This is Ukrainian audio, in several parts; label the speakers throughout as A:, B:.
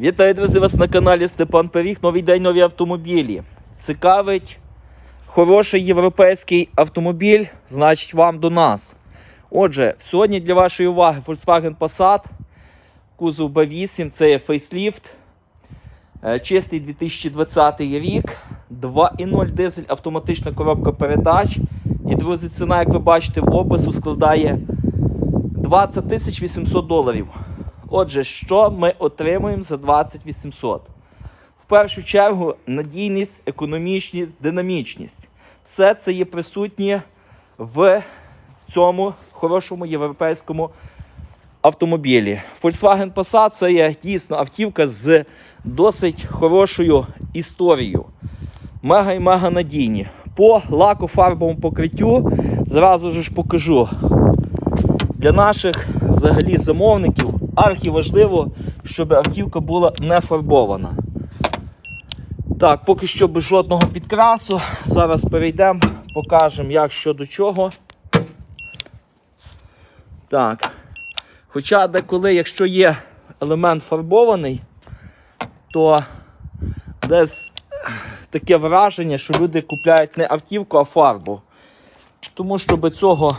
A: Вітаю, друзі, вас на каналі Степан Періг. Новий день, нові автомобілі. Цікавить хороший європейський автомобіль, значить вам до нас. Отже, сьогодні для вашої уваги Volkswagen Passat, кузов B8, це є фейсліфт. Е, Чистий 2020 рік, 2.0 дизель, автоматична коробка передач. І, друзі, ціна, як ви бачите, в опису складає 20 800 доларів. Отже, що ми отримуємо за 20 800? В першу чергу надійність, економічність, динамічність. Все це є присутнє в цьому хорошому європейському автомобілі. Volkswagen Passat це є дійсно автівка з досить хорошою історією. Мега і мега надійні. По лакофарбовому покриттю зразу ж покажу. Для наших взагалі замовників архіважливо, щоб автівка була не фарбована. Так, поки що без жодного підкрасу. Зараз перейдемо, покажемо, як що до чого. Так. Хоча деколи, якщо є елемент фарбований, то десь таке враження, що люди купляють не автівку, а фарбу. Тому щоб цього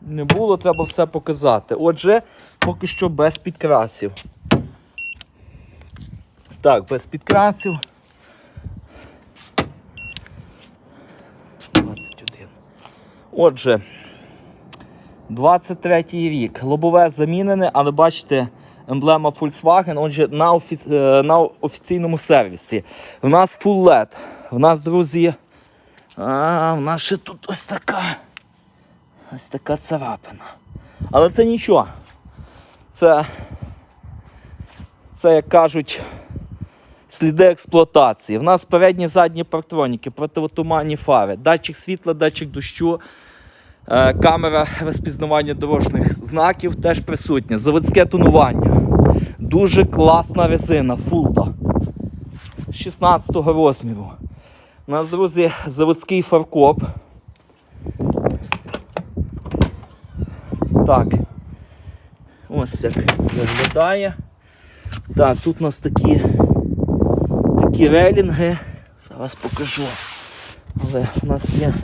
A: не було, треба все показати. Отже, поки що без підкрасів. Так, без підкрасів. 21. Отже, 23 рік. Лобове замінене, але бачите, емблема Volkswagen, отже, на, офі... е, на офіційному сервісі. В нас Full LED. В нас, друзі, а, в нас ще тут ось така. Ось така царапина. Але це нічого. Це, це як кажуть, сліди експлуатації. В нас передні задні партроніки, противотуманні фари, датчик світла, датчик дощу, е, камера розпізнавання дорожніх знаків теж присутня. Заводське тонування. Дуже класна резина, фулта. 16 розміру. У нас, друзі, заводський фаркоп. Так. Ось як виглядає. Так, тут у нас такі, такі релінги. Зараз покажу. Але в нас є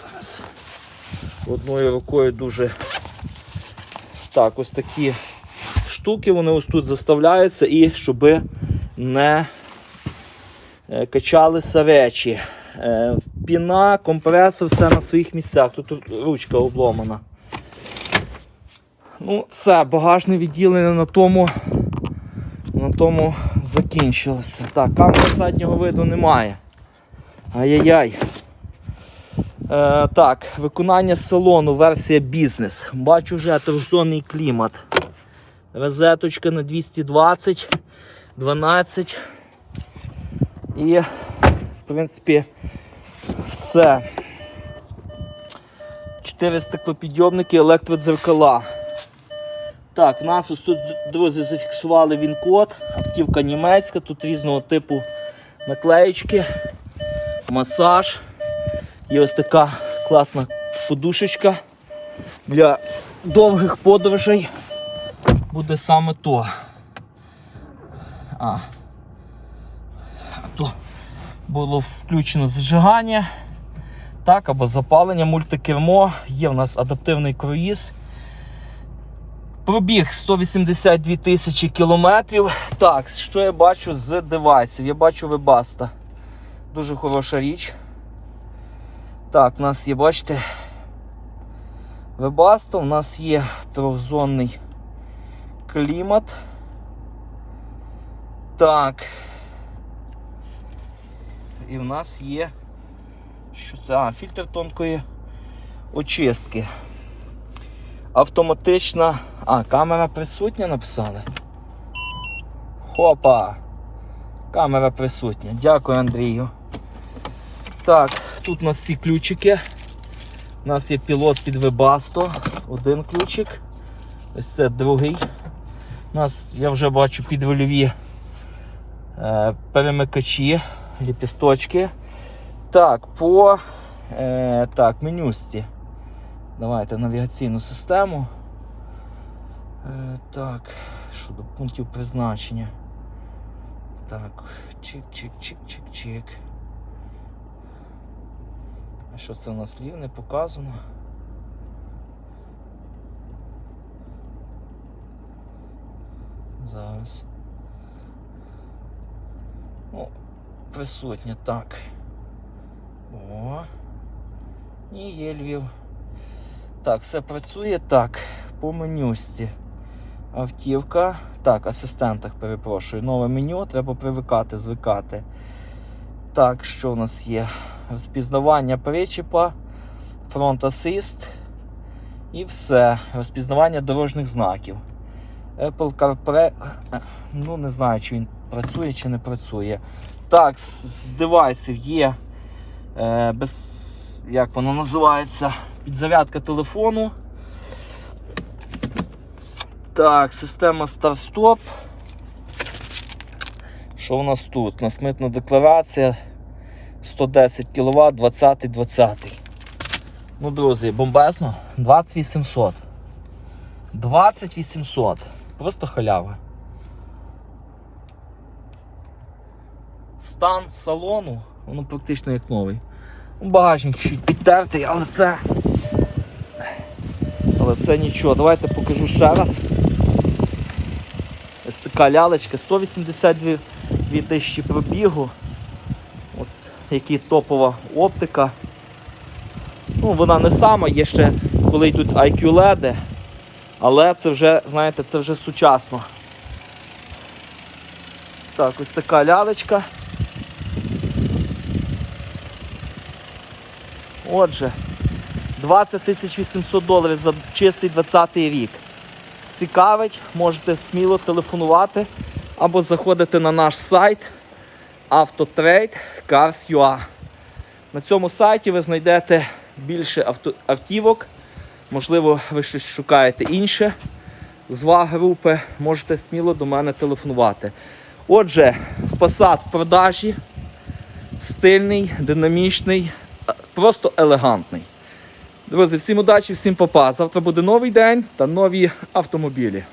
A: зараз одною рукою дуже так, ось такі штуки, вони ось тут заставляються і щоб не е, качалися речі. Е, Піна, компресор, все на своїх місцях. Тут ручка обломана. Ну, все, багажне відділення на тому, на тому закінчилося. Так, камери заднього виду немає. Ай-яй-яй. Е, так, виконання салону, версія бізнес. Бачу вже трьохзонний клімат. Розеточка на 220, 12. І, в принципі, все. Чотири стеклопідйомники, електродзеркала. Так, в нас ось тут, друзі, зафіксували він-код. Автівка німецька, тут різного типу наклеєчки, масаж. І ось така класна подушечка для довгих подорожей. Буде саме то. А, а то було включено зажигання. Так, або запалення, мультикермо, є в нас адаптивний круїз. Пробіг 182 тисячі кілометрів. Так, що я бачу з девайсів? Я бачу Webaста. Дуже хороша річ. Так, у нас є, бачите, Webasto, у нас є трьохзонний клімат. Так. І в нас є. Що це? А, фільтр тонкої очистки. Автоматична. А, камера присутня написали. Хопа! Камера присутня. Дякую, Андрію. Так, тут у нас всі ключики. У нас є пілот під Webasto. Один ключик. Ось це другий. У нас, я вже бачу, підрульові е, перемикачі, ліпісточки. Так, по е, так, менюсті. Давайте навігаційну систему. Е, так, щодо пунктів призначення. Так, чик-чик-чик-чик-чик. А що це у нас слів не показано? Зараз. О, присутнє, так. О. І є Львів. Так, все працює так. По менюсті. Автівка. Так, асистентах, перепрошую. Нове меню, треба привикати, звикати. Так, що у нас є? Розпізнавання причіпа, фронт асист і все. Розпізнавання дорожніх знаків. Apple CarPlay. Ну, не знаю, чи він працює, чи не працює. Так, з девайсів є е, без. Як воно називається? Підзарядка телефону. Так, система старт-стоп. Що у нас тут? У нас митна декларація 110 кВт 20-20. Ну, друзі, бомбезно. 2800. 2800. Просто халява. Стан салону, воно практично як новий. Ну, Багажник чуть підтертий, але це. Але це нічого. Давайте покажу ще раз. Ось така лялечка, 182 тисячі пробігу. Ось які топова оптика. Ну, вона не сама, є ще коли йдуть IQ LED, але це вже, знаєте, це вже сучасно. Так, ось така лялечка. Отже, 20 800 доларів за чистий 20 рік. Цікавить, можете сміло телефонувати або заходити на наш сайт Autotrade Cars.ua. На цьому сайті ви знайдете більше авто, автівок. Можливо, ви щось шукаєте інше з ВАГ групи, можете сміло до мене телефонувати. Отже, Passat в продажі, стильний, динамічний, просто елегантний. Друзі, всім удачі, всім папа. Завтра буде новий день та нові автомобілі.